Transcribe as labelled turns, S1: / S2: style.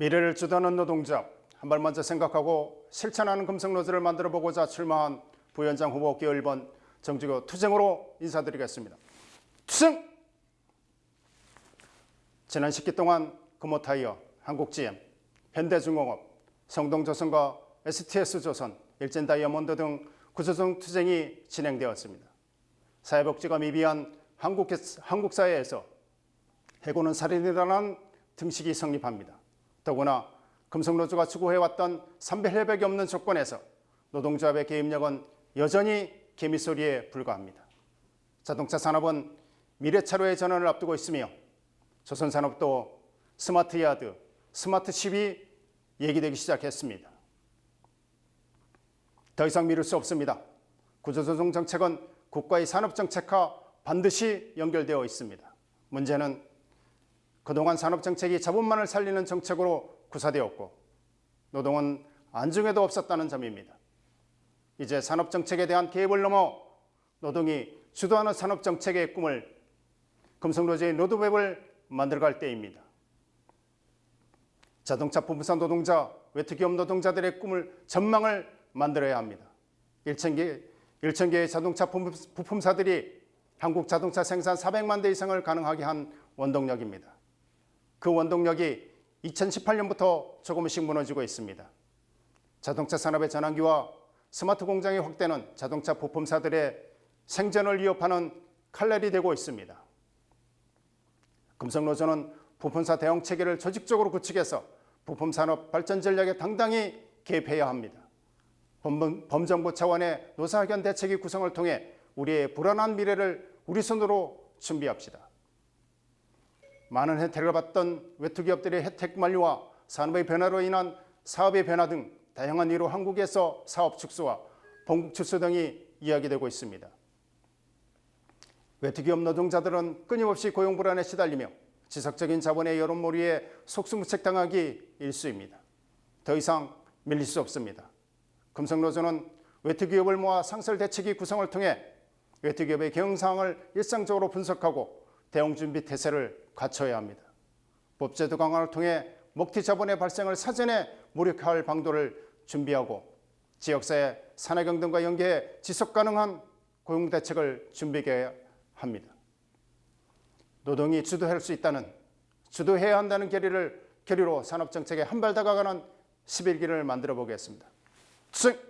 S1: 미래를 주도하는 노동자 한 발 먼저 생각하고 실천하는 금성노조를 만들어 보고자 출마한 부위원장 후보 기 1번 정주교 투쟁으로 인사드리겠습니다. 투쟁! 지난 10기 동안 금호타이어, 한국GM, 현대중공업, 성동조선과 STS조선, 일진다이아몬드 등 구조적 투쟁이 진행되었습니다. 사회복지가 미비한 한국, 한국 사회에서 해고는 살인이라는 등식이 성립합니다. 더구나 금속노조가 추구해왔던 선별협약이 없는 조건에서 노동조합의 개입력은 여전히 개미소리에 불과합니다. 자동차 산업은 미래차로의 전환을 앞두고 있으며 조선산업도 스마트 야드, 스마트칩이 얘기되기 시작했습니다. 더 이상 미룰 수 없습니다. 구조조정 정책은 국가의 산업 정책과 반드시 연결되어 있습니다. 문제는 그동안 산업정책이 자본만을 살리는 정책으로 구사되었고 노동은 안중에도 없었다는 점입니다. 이제 산업정책에 대한 개입을 넘어 노동이 주도하는 산업정책의 꿈을 금속노조의 로드맵을 만들어갈 때입니다. 자동차 부품사 노동자, 외투기업 노동자들의 꿈을 전망을 만들어야 합니다. 1천개, 1천개의 자동차 부품사들이 한국 자동차 생산 400만 대 이상을 가능하게 한 원동력입니다. 그 원동력이 2018년부터 조금씩 무너지고 있습니다. 자동차 산업의 전환기와 스마트 공장의 확대는 자동차 부품사들의 생존을 위협하는 칼날이 되고 있습니다. 금속노조는 부품사 대응 체계를 조직적으로 구축해서 부품산업 발전 전략에 당당히 개입해야 합니다. 범, 정부 차원의 노사견 대책의 구성을 통해 우리의 불안한 미래를 우리 손으로 준비합시다. 많은 혜택을 받던 외투 기업들의 혜택 만료와 산업의 변화로 인한 사업의 변화 등 다양한 이유로 한국에서 사업 축소와 본국 출소 등이 이야기되고 있습니다. 외투 기업 노동자들은 끊임없이 고용 불안에 시달리며 지속적인 자본의 여론몰이에 속수무책당하기 일쑤입니다. 더 이상 밀릴 수 없습니다. 금성노조는 외투기업을 모아 상설 대책위 구성을 통해 외투기업의 경영 상황을 일상적으로 분석하고 대응 준비 태세를 갖춰야 합니다. 법제도 강화를 통해 먹튀 자본의 발생을 사전에 무력화할 방도를 준비하고 지역사회 산하 경 등과 연계해 지속 가능한 고용 대책을 준비해야 합니다. 노동이 주도할 수 있다는 주도해야 한다는 결의를 결의로 산업 정책에 한 발 다가가는 11기를 만들어 보겠습니다. 승!